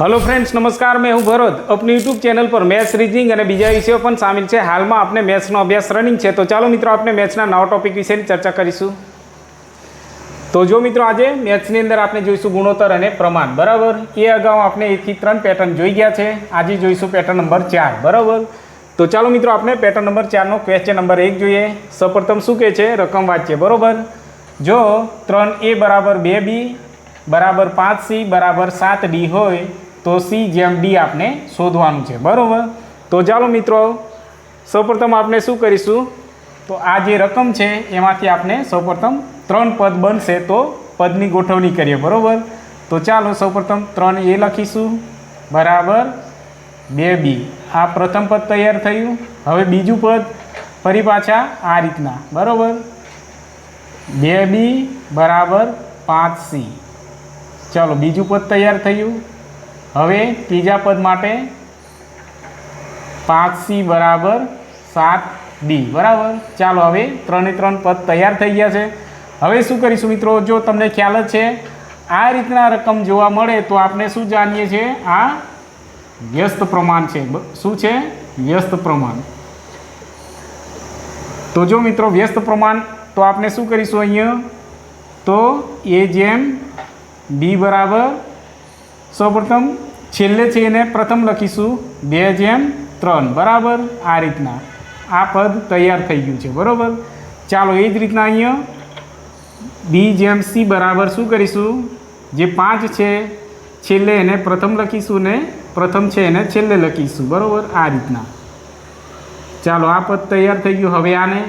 Hello friends નમસ્કાર. મેં હું ભરત. આપની યુટ્યુબ ચેનલ પર મેથ્સ રીઝનિંગ અને બીજા વિષયો પણ સામેલ છે. હાલમાં આપણે મેથ્સનો અભ્યાસ રનિંગ છે. તો ચાલો મિત્રો આપણે મેથ્સના નવા ટોપિક વિશેની ચર્ચા કરીશું. તો જો મિત્રો આજે મેથ્સની અંદર આપણે જોઈશું ગુણોત્તર અને પ્રમાણ. બરાબર? એ અગાઉ આપણે એકથી ત્રણ પેટર્ન જોઈ ગયા છે. આજે જોઈશું પેટર્ન નંબર ચાર. બરાબર? તો ચાલો મિત્રો આપણે પેટર્ન નંબર ચારનો ક્વેશ્ચન નંબર એક જોઈએ. સૌપ્રથમ શું કહે છે? રકમ વાંચીએ. બરાબર? જો ત્રણ એ બરાબર બે બી, બરાબર પાંચ સી, બરાબર સાત ડી હોય તો સી જેમ ડી આપણે શોધવાનું છે. બરાબર? તો ચાલો મિત્રો, સૌપ્રથમ આપણે શું કરીશું? તો આ જે રકમ છે, એમાંથી આપણે સૌપ્રથમ ત્રણ પદ બનશે તો પદની ગોઠવણી કરીએ. બરાબર? તો ચાલો સૌપ્રથમ ત્રણ એ લખીશું. બરાબર? બે બી. આ પ્રથમ પદ તૈયાર થયું. હવે બીજું પદ ફરી પાછા આ રીતના. બરાબર? બે બી બરાબર પાંચ સી. ચાલો બીજું પદ તૈયાર થયું. હવે ત્રીજા પદ માટે પાંચ સી બરાબર સાત ડી, બરાબર? ચાલો હવે ત્રણે ત્રણ પદ તૈયાર થઈ ગયા છે. હવે શું કરીશું મિત્રો? જો તમને ખ્યાલ જ છે, આ રીતના રકમ જોવા મળે તો આપણે શું જાણીએ છીએ? આ વ્યસ્ત પ્રમાણ છે. શું છે? વ્યસ્ત પ્રમાણ. તો જો મિત્રો વ્યસ્ત પ્રમાણ, તો આપણે શું કરીશું અહીંયા? તો એ જેમ બી બરાબર, સૌપ્રથમ છેલ્લે છે એને પ્રથમ લખીશું બે જેમ ત્રણ. બરાબર? આ રીતના. આ પદ તૈયાર થઈ ગયું છે. બરાબર? ચાલો, એ જ રીતના અહીંયા બી જેમ સી બરાબર શું કરીશું? જે પાંચ છે, છેલ્લે એને પ્રથમ લખીશું ને પ્રથમ છે એને છેલ્લે લખીશું. બરાબર? આ રીતના. ચાલો, આ પદ તૈયાર થઈ ગયું. હવે આને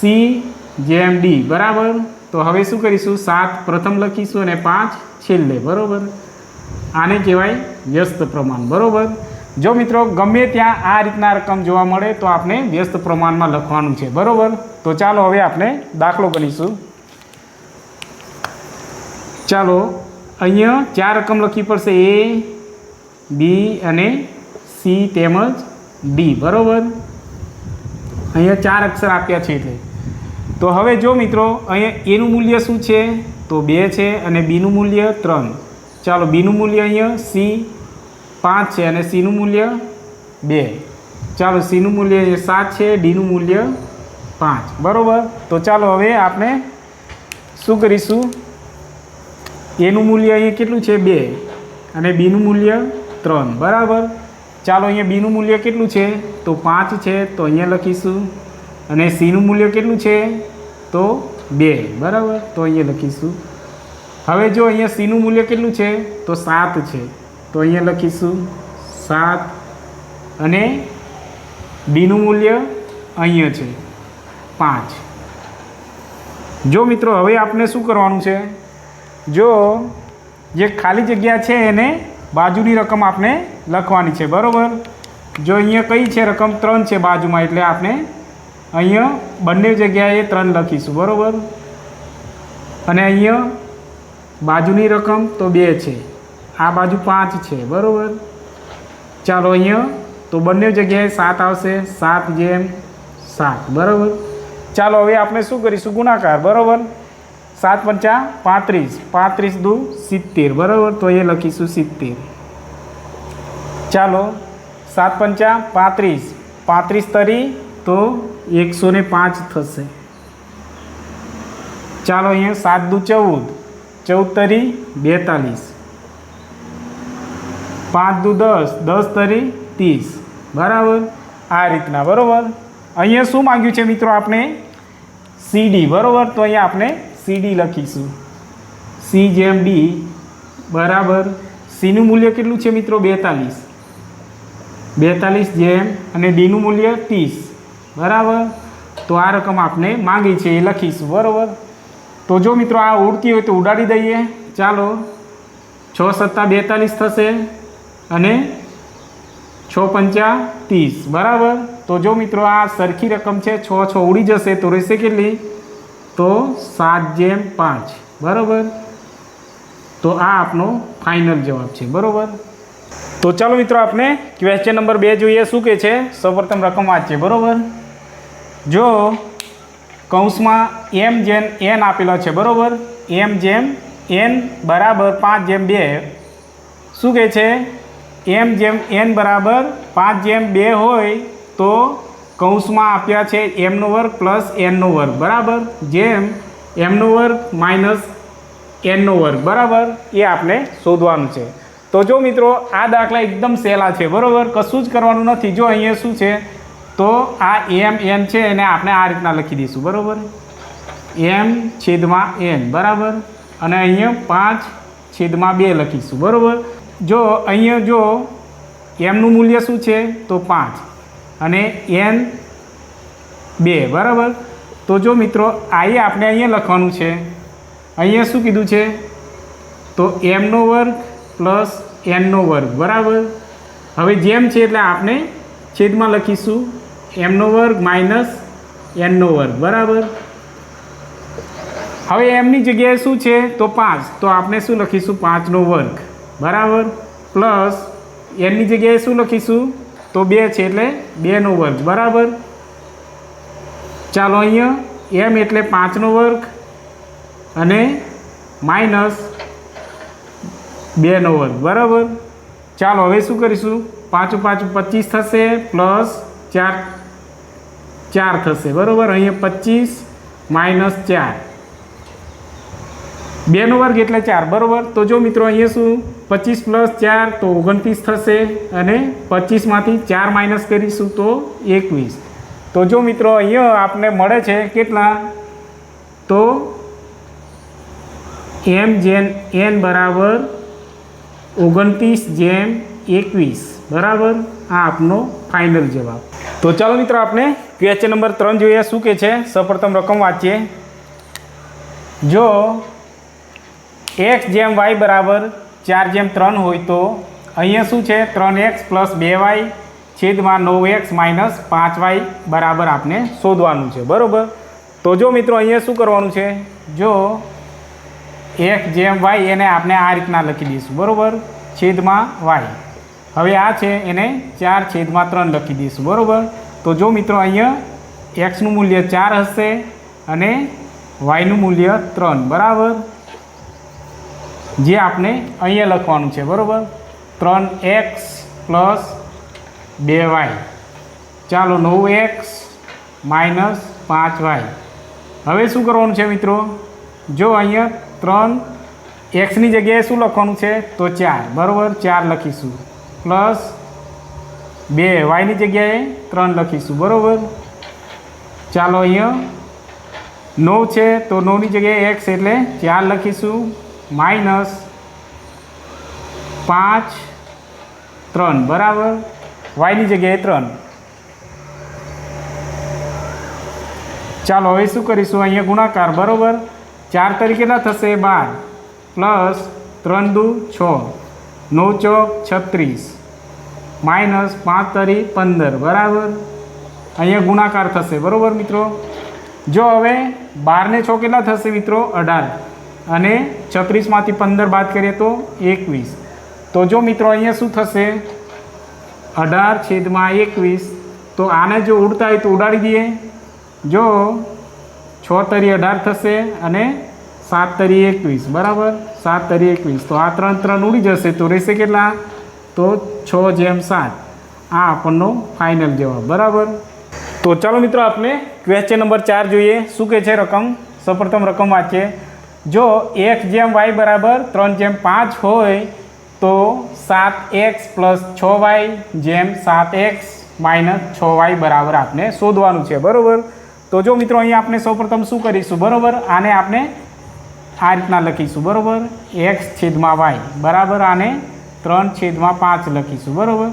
સી જેમ ડી બરાબર? તો હવે શું કરીશું? સાત પ્રથમ લખીશું અને પાંચ છેલ્લે. બરાબર? આને કહેવાય વ્યસ્ત પ્રમાણ, બરાબર? જો મિત્રો, ગમે ત્યાં આ રીતના રકમ જોવા મળે તો આપણે વ્યસ્ત પ્રમાણમાં લખવાનું છે, બરાબર? તો ચાલો હવે આપણે દાખલો ગણીશું ચાલો, અહીંયા ચાર રકમ લખવી પડશે, એ, બી અને સી તેમજ ડી, બરાબર? અહીંયા ચાર અક્ષર આપ્યા છે એટલે. તો હવે જો મિત્રો, અહીંયા એનું મૂલ્ય શું છે? તો બે છે અને બીનું મૂલ્ય ત્રણ. ચાલો બીનું મૂલ્ય અહીંયા સી પાંચ છે અને સીનું મૂલ્ય બે. ચાલો સીનું મૂલ્ય અહીંયા સાત છે ડીનું મૂલ્ય પાંચ. બરાબર? તો ચાલો હવે આપણે શું કરીશું? એનું મૂલ્ય અહીંયા કેટલું છે? બે. અને બીનું મૂલ્ય ત્રણ. બરાબર? ચાલો અહીંયા બીનું મૂલ્ય કેટલું છે? તો પાંચ છે, તો અહીંયા લખીશું. અને સીનું મૂલ્ય કેટલું છે? તો બે. બરાબર? તો અહીંયા લખીશું. હવે જો અહીંયા સીનું મૂલ્ય કેટલું છે? તો સાત છે. તો અહીંયા લખીશું સાત અને ડીનું મૂલ્ય અહીંયા છે. પાંચ. જો મિત્રો, હવે આપણે શું કરવાનું છે? જો જે ખાલી જગ્યા છે એને બાજુની રકમ આપણે લખવાની છે, બરાબર? જો અહીંયા કઈ છે રકમ? ત્રણ છે બાજુમાં, એટલે આપણે અહીંયા બંને જગ્યાએ ત્રણ લખીશું, બરાબર? અને અહીંયા બાજુની રકમ તો બે છે. આ બાજુ પાંચ છે, બરાબર? ચાલો અહીંયા તો બંને જગ્યાએ સાત આવશે, સાત જેમ સાત, બરાબર? ચાલો હવે આપણે શું કરીશું? ગુણાકાર, બરાબર? સાત પંચા પાંત્રીસ પાંત્રીસ દુ સિત્તેર, બરાબર? તો એ લખીશું સિત્તેર. ચાલો, સાત પંચા પાંત્રીસ પાંત્રીસ તરી તો એકસો પાંચ થશે. ચાલો અહીંયા સાત દુ ચૌદ. ચૌદ તરી બેતાલીસ. પાંચ દુ દસ દસ તરી ત્રીસ. બરાબર? આ રીતના, બરાબર? અહીંયા શું માંગ્યું છે મિત્રો આપણે સીડી, બરાબર? તો અહીંયા આપણે સીડી લખીશું. સી જેમ ડી, બરાબર? સીનું મૂલ્ય કેટલું છે મિત્રો? બેતાલીસ. બેતાલીસ જેમ અને ડીનું મૂલ્ય ત્રીસ. બરાબર? તો આ રકમ આપણે માંગી છે, એ લખીશું. બરાબર? તો જો મિત્રો આ ઉડતી હોય તો ઉડાડી દઈએ. ચાલો. છ સત્તા બેતાલીસ થશે અને છ પંચા ત્રીસ. બરાબર? તો જો મિત્રો આ સરખી રકમ છે, છ છ ઉડી જશે, તો રહેશે કેટલી? તો સાત જેમ પાંચ. બરાબર? તો આ આપનો ફાઇનલ જવાબ છે. બરાબર? તો ચાલો મિત્રો આપણે ક્વેશ્ચન નંબર બે જોઈએ, શું કે છે? સૌપ્રથમ રકમ વાંચીએ. બરાબર? જો કૌંસમાં એમ જેમ એન આપેલો છે, બરાબર? એમ જેમ એન બરાબર પાંચ જેમ બે. શું કહે છે? એમ જેમ એન બરાબર પાંચ જેમ બે હોય તો કૌંસમાં આપ્યા છે એમનો વર્ગ પ્લસ એનનો વર્ગ, બરાબર? જેમ એમનો વર્ગ માઇનસ એનનો વર્ગ, બરાબર? એ આપણે શોધવાનું છે. તો જો મિત્રો, આ દાખલા એકદમ સહેલા છે, બરાબર? કશું જ કરવાનું નથી. જો અહીંયા શું છે? તો આ એમ, એન છે, એને આપણે આ રીતના લખી દઈશું. બરાબર? એમ છેદમાં એન, બરાબર? અને અહીંયા પાંચ છેદમાં બે લખીશું. બરાબર? જો અહીંયા જો એમનું મૂલ્ય શું છે? તો પાંચ. અને એન બે, બરાબર? તો જો મિત્રો આએ આપણે અહીંયા લખવાનું છે. અહીંયા શું કીધું છે? તો એમનો વર્ગ પ્લસ એનનો વર્ગ, બરાબર? હવે જેમ છે એટલે આપણે છેદમાં લખીશું. એમનો વર્ગ માઇનસ એનનો વર્ગ, બરાબર? હવે એમની જગ્યાએ શું છે? તો પાંચ. તો આપણે શું લખીશું? પાંચનો વર્ગ. બરાબર? પ્લસ એમની જગ્યાએ શું લખીશું? તો બે છે એટલે બેનો વર્ગ. બરાબર? ચાલો અહીંયા એમ એટલે પાંચનો વર્ગ અને માઇનસ બેનો વર્ગ. બરાબર? ચાલો, હવે શું કરીશું? પાંચું પાંચું પચીસ થશે, પ્લસ ચાર ચાર થશે, બરાબર? અહીંયા પચીસ માઇનસ ચાર. બેનો વર્ગ એટલે ચાર, બરાબર? તો જો મિત્રો, અહીંયા શું? પચીસ પ્લસ ચાર તો ઓગણત્રીસ થશે અને પચીસમાંથી ચાર માઇનસ કરીશું તો એકવીસ. તો જો મિત્રો, અહીંયા આપને મળે છે કેટલા? તો એમ જેન એન બરાબર ઓગણત્રીસ જેમ એકવીસ. બરાબર? આ આપનો ફાઇનલ જવાબ. તો ચાલો મિત્રો, આપણે ક્વેશ્ચન નંબર ત્રણ જોઈએ, શું કે છે? સૌપ્રથમ રકમ વાંચીએ. જો એક્સ જેમ વાય બરાબર ચાર જેમ ત્રણ હોય તો અહીંયા શું છે? ત્રણ એક્સ પ્લસ બે વાય છેદમાં નવ એક્સ માઇનસ પાંચ વાય બરાબર આપણે શોધવાનું છે. બરાબર? તો જો મિત્રો, અહીંયા શું કરવાનું છે? જો એક્સ જેમ વાય એને આપણે આ રીતના લખી દઈશું. બરાબર? છેદમાં વાય હવે આ છે, એને ચાર છેદમાં ત્રણ લખી દઈશું, બરાબર? તો જો મિત્રો અહીંયા એક્સનું મૂલ્ય ચાર હશે અને વાયનું મૂલ્ય ત્રણ, બરાબર? જે આપણે અહીંયા લખવાનું છે, બરાબર? ત્રણ એક્સ પ્લસ બે વાય ચાલો, નવ એક્સ માઇનસ પાંચ વાય હવે શું કરવાનું છે મિત્રો? જો અહીંયા ત્રણ એક્સની જગ્યાએ શું લખવાનું છે? તો ચાર, બરાબર? ચાર લખીશું. પ્લસ બે વાયની જગ્યાએ ત્રણ લખીશું, બરાબર? ચાલો અહીંયા નવ છે, તો નવની જગ્યાએ એક્સ એટલે ચાર લખીશું, માઇનસ પાંચ, ત્રણ, બરાબર? વાયની જગ્યાએ ત્રણ. ચાલો હવે શું કરીશું, અહીંયા ગુણાકાર, બરાબર? ચાર તરીકે ના થશે બાર, પ્લસ ત્રણ દુ છ, નવ ચોક છત્રીસ. માઇનસ પાંચ તરી પંદર, બરાબર? અહીંયા ગુણાકાર થશે, બરાબર મિત્રો? જો હવે બારને છ કેટલા થશે મિત્રો? અઢાર. અને છત્રીસમાંથી પંદર બાદ કરીએ તો એકવીસ. તો જો મિત્રો અહીંયા શું થશે? અઢાર છેદમાં એકવીસ. તો આને જો ઉડતા હોય તો ઉડાડી દઈએ. જો છ તરી અઢાર થશે અને સાત તરી એકવીસ, બરાબર? સાત તરી એકવીસ. તો આ ત્રણ ત્રણ ઉડી જશે. તો રહેશે કેટલા? તો છ જેમ સાત. આ આપણનો ફાઇનલ જવાબ. બરાબર? તો ચાલો મિત્રો આપણે ક્વેશ્ચન નંબર ચાર જોઈએ. શું કહે છે રકમ? સૌપ્રથમ રકમ વાંચીએ જો એક્સ જેમ વાય બરાબર ત્રણ જેમ પાંચ હોય, તો સાત એક્સ પ્લસ છ વાય જેમ સાત એક્સ માઇનસ છ વાય બરાબર આપણે શોધવાનું છે. બરાબર? તો જો મિત્રો અહીંયા આપણે સૌપ્રથમ શું કરીશું? બરાબર? આને આપણે આ રીતના લખીશું. બરાબર? એક્સ છેદમાં વાય. બરાબર? આને ત્રણ છેદમાં પાંચ લખીશું, બરાબર?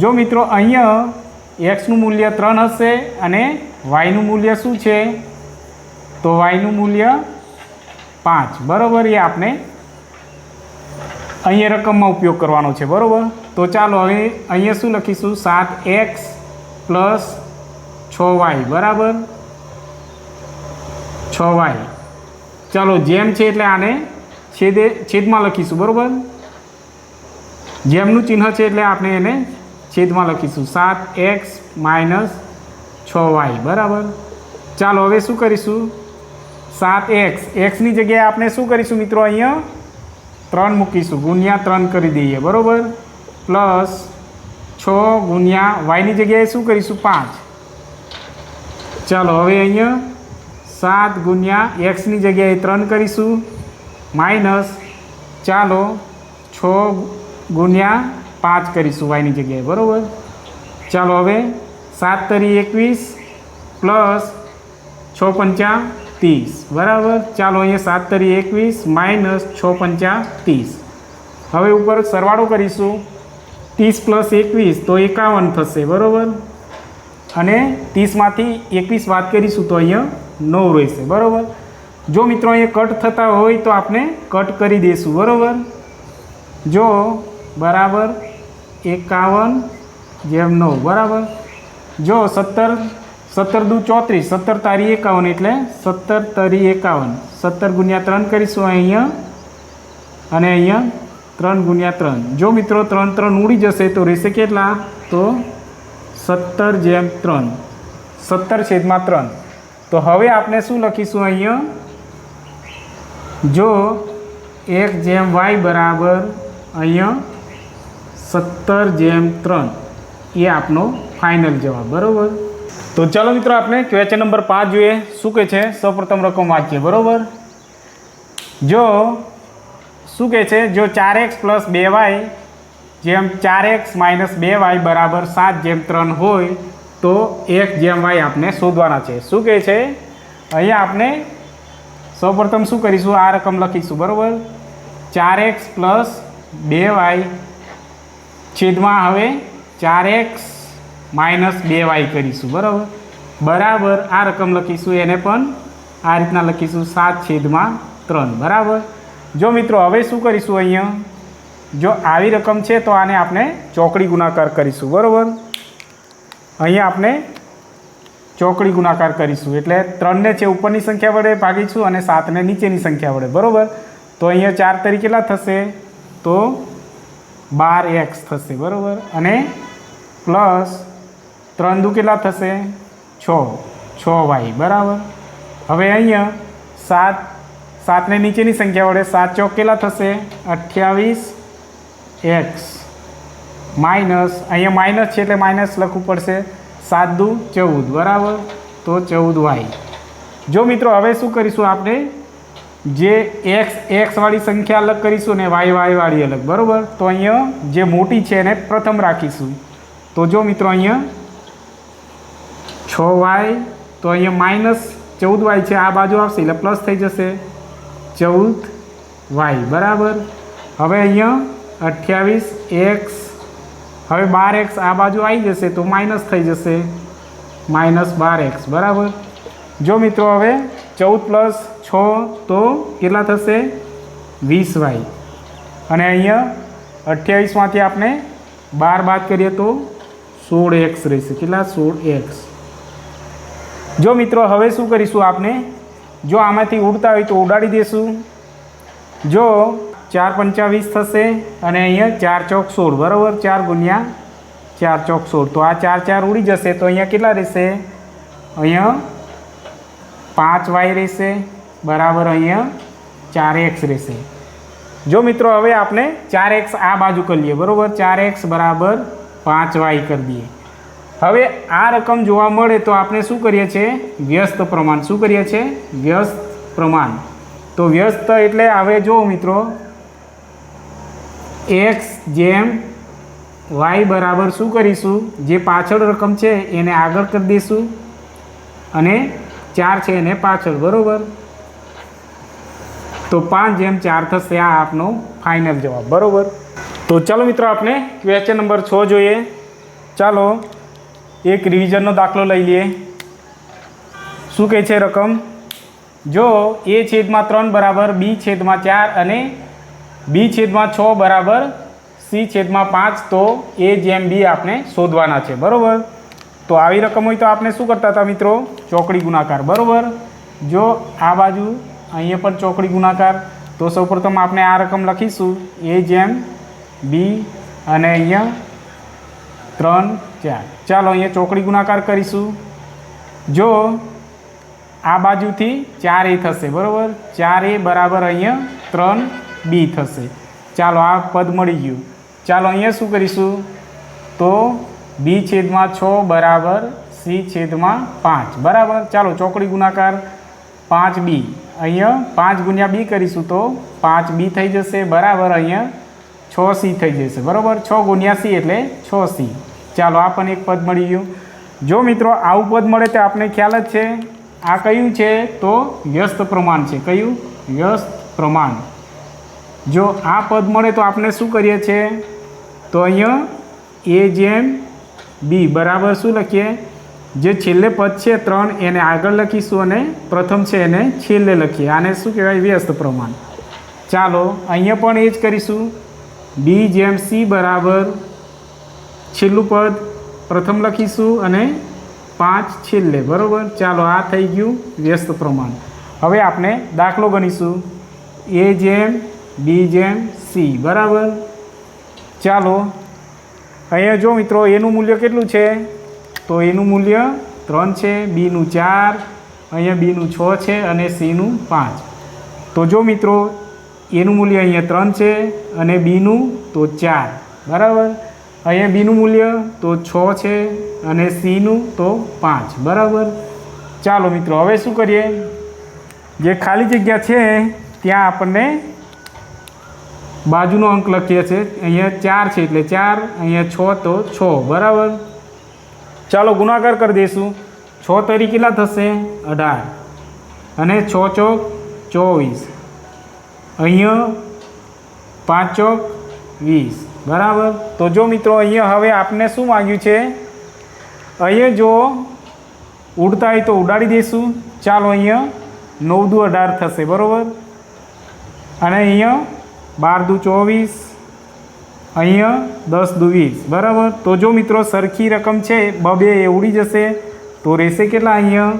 જો મિત્રો અહીંયા એક્સનું મૂલ્ય ત્રણ હશે અને વાયનું મૂલ્ય શું છે? તો વાયનું મૂલ્ય પાંચ. બરાબર? એ આપણે અહીંયા રકમમાં ઉપયોગ કરવાનો છે, બરાબર? તો ચાલો હવે અહીંયા શું લખીશું? સાત એક્સ પ્લસ છ વાય બરાબર? છ વાય ચાલો, જેમ છે એટલે આને છેદે છેદમાં લખીશું, બરાબર? જેમનું ચિહ્ન છે એટલે આપણે એને છેદમાં લખીશું. સાત એક્સ માઇનસ છ વાય. બરાબર? ચાલો, હવે શું કરીશું? સાત એક્સ. એક્સની જગ્યાએ આપણે શું કરીશું મિત્રો અહીંયા? ત્રણ મૂકીશું. ગુણ્યા ત્રણ કરી દઈએ. બરાબર? પ્લસ છ ગુણ્યા વાયની જગ્યાએ શું કરીશું? પાંચ. ચાલો, હવે અહીંયા સાત ગુણ્યા એક્સની જગ્યાએ ત્રણ કરીશું. માઇનસ ચાલો, છ ગુણ્યા પાંચ કરીશું વાયની જગ્યાએ, બરાબર? ચાલો હવે સાત તરી એકવીસ પ્લસ છ પંચા ત્રીસ, બરાબર? ચાલો અહીંયા સાત તરી એકવીસ માઇનસ છ પંચા ત્રીસ. હવે ઉપર સરવાળો કરીશું. ત્રીસ પ્લસ એકવીસ તો એકાવન થશે, બરાબર? અને ત્રીસમાંથી એકવીસ વાત કરીશું તો અહીંયા નવ રહેશે, બરાબર? જો મિત્રો અહીંયા કટ થતા હોય તો આપણે કટ કરી દઈશું બરાબર? જો બરાબર? એકાવન જેમ નવ, બરાબર? જો સત્તર સત્તર દુ ચોત્રીસ, સત્તર તારી એકાવન એટલે સત્તર તરી એકાવન. સત્તર ગુણ્યા ત્રણ કરીશું અહીંયા. અને અહીંયા ત્રણ ગુણ્યા ત્રણ. જો મિત્રો ત્રણ ત્રણ ઉડી જશે તો રહેશે કેટલા? તો સત્તર જેમ ત્રણ. સત્તર છેદમાં ત્રણ. તો હવે આપણે શું લખીશું અહીંયા? જો એક જેમ વાય બરાબર અહીંયા સત્તર જેમ ત્રણ. એ આપનો ફાઇનલ જવાબ, બરાબર? તો ચાલો મિત્રો, આપણે ક્વેશ્ચન નંબર પાંચ જોઈએ. શું કહે છે? સૌપ્રથમ રકમ વાંચીએ, બરાબર? જો, શું કહે છે? જો ચાર એક્સ પ્લસ બે વાય જેમ ચાર એક્સ માઇનસ બે વાય બરાબર સાત જેમ ત્રણ હોય, તો એક જેમ વાય આપણે શોધવાના છે. શું કહે છે? અહીંયા આપણે સૌપ્રથમ શું કરીશું? આ રકમ લખીશું, બરાબર? ચાર એક્સ પ્લસ બે વાય છેદમાં હવે ચાર એક્સ માઇનસ બે વાય કરીશું, બરાબર? બરાબર આ રકમ લખીશું, એને પણ આ રીતના લખીશું, સાત છેદમાં ત્રણ, બરાબર? જો મિત્રો, હવે શું કરીશું અહીંયા? જો આવી રકમ છે, તો આને આપણે ચોકડી ગુણાકાર કરીશું, બરાબર? અહીંયા આપણે ચોકડી ગુણાકાર કરીશું, એટલે ત્રણને છે ઉપરની સંખ્યા વડે ભાગીશું અને સાતને નીચેની સંખ્યા વડે, બરાબર? તો અહીંયા ચાર તરી કેટલા થશે? તો બાર એક્સ થશે, બરાબર? અને પ્લસ ત્રણ દુ કેટલા થશે? છ. છ વાય, બરાબર? હવે અહીંયા સાત, સાતને નીચેની સંખ્યા વડે સાત ચોક કેટલા થશે? અઠ્યાવીસ એક્સ. માઇનસ, અહીંયા માઇનસ છે એટલે માઇનસ લખવું પડશે સાત દુ ચૌદ, બરાબર? તો ચૌદ વાય. જો મિત્રો, હવે શું કરીશું આપણે? જે એક્સ એક્સવાળી સંખ્યા અલગ કરીશું ને વાય વાયવાળી અલગ, બરાબર? તો અહીંયા જે મોટી છે એને પ્રથમ રાખીશું. તો જો મિત્રો અહીંયા છ વાય તો અહીંયા માઇનસ ચૌદ વાય છે, આ બાજુ આવશે, એટલે પ્લસ થઈ જશે ચૌદ વાય બરાબર? હવે અહીંયા અઠ્યાવીસ એક્સ હવે બાર એક્સ આ બાજુ આવી જશે, તો માઇનસ થઈ જશે માઇનસ બાર એક્સ બરાબર? જો મિત્રો હવે ચૌદ પ્લસ છ તો કેટલા થશે? વીસ વાય. અને અહીંયા અઠ્યાવીસમાંથી આપણે બાર બાદ કરીએ તો સોળ એક્સ રહેશે. કેટલા? સોળ એક્સ. જો મિત્રો, હવે શું કરીશું આપણે? જો આમાંથી ઉડતા હોય તો ઉડાડી દઈશું જો ચાર પંચાવીસ થશે અને અહીંયા ચાર ચોક સોળ. બરાબર? ચાર ગુણ્યા ચાર ચોક સોળ. તો આ ચાર ચાર ઉડી જશે. તો અહીંયા કેટલા રહેશે? અહીંયા પાંચ વાય રહેશે, બરાબર અહીંયા ચાર એક્સ રહેશે. જો મિત્રો હવે આપણે ચાર એક્સ આ બાજુ કરી લઈએ, બરાબર? ચાર એક્સ બરાબર પાંચ વાય કરી દઈએ. હવે આ રકમ જોવા મળે તો આપણે શું કરીએ છીએ? વ્યસ્ત પ્રમાણ. શું કરીએ છીએ? વ્યસ્ત પ્રમાણ. તો વ્યસ્ત એટલે હવે જો મિત્રો, એક્સ જેમ વાય બરાબર શું કરીશું? જે પાછળ રકમ છે એને આગળ કરી દઈશું. અને ચાર છે એને પાછળ, બરાબર? તો પાંચ જેમ ચાર થશે, આ આપનો ફાઇનલ જવાબ, બરાબર? તો ચાલો મિત્રો આપણે ક્વેશ્ચન નંબર છ જોઈએ. ચાલો, એક રિવિઝનનો દાખલો લઈ લઈએ. શું કહે છે રકમ? જો એ છેદમાં ત્રણ બરાબર, બી છેદમાં ચાર અને બી છેદમાં છ બરાબર, સી છેદમાં પાંચ, તો એ જેમ બી આપણે શોધવાના છે, બરાબર? તો આવી રકમ હોય તો આપણે શું કરતા હતા મિત્રો? ચોકડી ગુણાકાર. બરાબર? જો આ બાજુ અહીંયા પણ ચોકડી ગુણાકાર. તો સૌપ્રથમ આપણે આ રકમ લખીશું. એ જેમ બી અને અહીંયા ત્રણ ચાર. ચાલો અહીંયા ચોકડી ગુણાકાર કરીશું. જો આ બાજુથી ચાર એ થશે. બરાબર? ચાર એ બરાબર અહીંયા ત્રણ બી થશે. ચાલો આ પદ મળી ગયું. ચાલો અહીંયા શું કરીશું? તો બી છેદમાં છ બરાબર સી છેદમાં પાંચ. બરાબર? ચાલો, ચોકડી ગુણાકાર પાંચ બી. અહીંયા પાંચ ગુણ્યા બી કરીશું તો પાંચ બી થઈ જશે. બરાબર? અહીંયા છ સી થઈ જશે. બરાબર? છ ગુણ્યા સી એટલે છ સી. ચાલો, આ પણ એક પદ મળી ગયું. જો મિત્રો, આવું પદ મળે તો આપણે ખ્યાલ જ છે. આ કયું છે? તો વ્યસ્ત પ્રમાણ છે. કયું? વ્યસ્ત પ્રમાણ. જો આ પદ મળે તો આપણે શું કરીએ છીએ? તો અહીંયા એ જેમ બી, બરાબર શું લખીએ? જે છેલ્લે પદ છે ત્રણ, એને આગળ લખીશું અને પ્રથમ છે એને છેલ્લે લખીએ. આને શું કહેવાય? વ્યસ્ત પ્રમાણ. ચાલો, અહીંયા પણ એ જ કરીશું. બી જેમ સી બરાબર છેલ્લું પદ. પ્રથમ લખીશું અને પાંચ છેલ્લે. બરાબર? ચાલો, આ થઈ ગયું વ્યસ્ત પ્રમાણ. હવે આપણે દાખલો ગણીશું. એ જેમ, બી જેમ, સી. બરાબર? ચાલો અહીંયા જો મિત્રો એનું મૂલ્ય કેટલું છે? તો એનું મૂલ્ય ત્રણ છે બીનું ચાર, અહીંયા બીનું છ છે અને સીનું પાંચ. તો જો મિત્રો એનું મૂલ્ય અહીંયા ત્રણ છે અને બીનું તો ચાર. બરાબર? અહીંયા બીનું મૂલ્ય તો છ છે અને સીનું તો પાંચ. બરાબર? ચાલો મિત્રો, હવે શું કરીએ? જે ખાલી જગ્યા છે, ત્યાં આપણને બાજુનો અંક લખીએ છીએ. અહીંયા ચાર છે એટલે ચાર, અહીંયા છ તો છ. બરાબર? ચાલો ગુણાકાર કરી દઈશું. છ તરી કેટલા થશે? અઢાર. અને છ ચોક ચોવીસ. અહીંયા પાંચ ચોક વીસ. બરાબર? તો જો મિત્રો, અહીંયા હવે આપને શું માંગ્યું છે? અહીંયા જો ઉડતા હોય તો ઉડાડી દઈશું. ચાલો અહીંયા નવ દુ અઢાર થશે. બરાબર? અને અહીંયા બાર દુ ચોવીસ, અહીંયા દસ દુ વીસ. બરાબર? તો જો મિત્રો, સરખી રકમ છે, બબે એ ઉડી જશે. તો રહેશે કેટલા અહીંયા?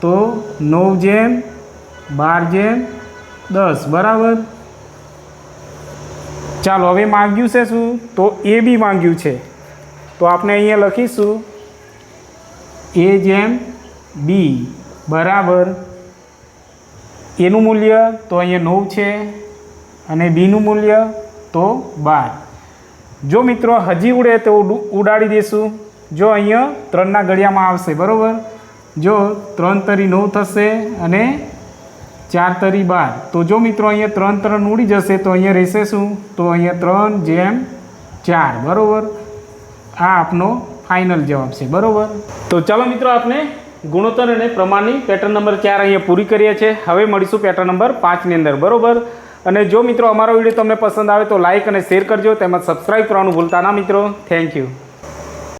તો નવ જેમ, બાર જેમ, દસ. બરાબર? ચાલો, હવે માંગ્યું છે શું? તો એ બી માંગ્યું છે. તો આપણે અહીંયા લખીશું. એ જેમ, બી. બરાબર? એનું મૂલ્ય તો અહીંયા નવ છે. અને બીનું મૂલ્ય તો બાર. જો મિત્રો હજી ઉડે તો ઉડાડી દઈશું જો અહીંયા ત્રણના ઘડિયામાં આવશે, બરાબર? જો ત્રણ તરી નવ થશે અને ચાર તરી બાર. તો જો મિત્રો અહીંયા ત્રણ ત્રણ ઉડી જશે, તો અહીંયા રહેશે શું? તો અહીંયા ત્રણ જેમ ચાર, બરાબર? આ આપનો ફાઇનલ જવાબ છે, બરાબર? તો ચાલો મિત્રો આપણે ગુણોત્તર અને પ્રમાણની પેટર્ન નંબર ચાર અહીંયા પૂરી કરીએ છીએ. હવે મળીશું પેટર્ન નંબર પાંચની અંદર, બરાબર? અને જો મિત્રો અમારો વીડિયો તમને પસંદ આવે તો લાઇક અને શેર કરજો. તેમજ સબસ્ક્રાઈબ કરવાનું ભૂલતા ના મિત્રો. Thank you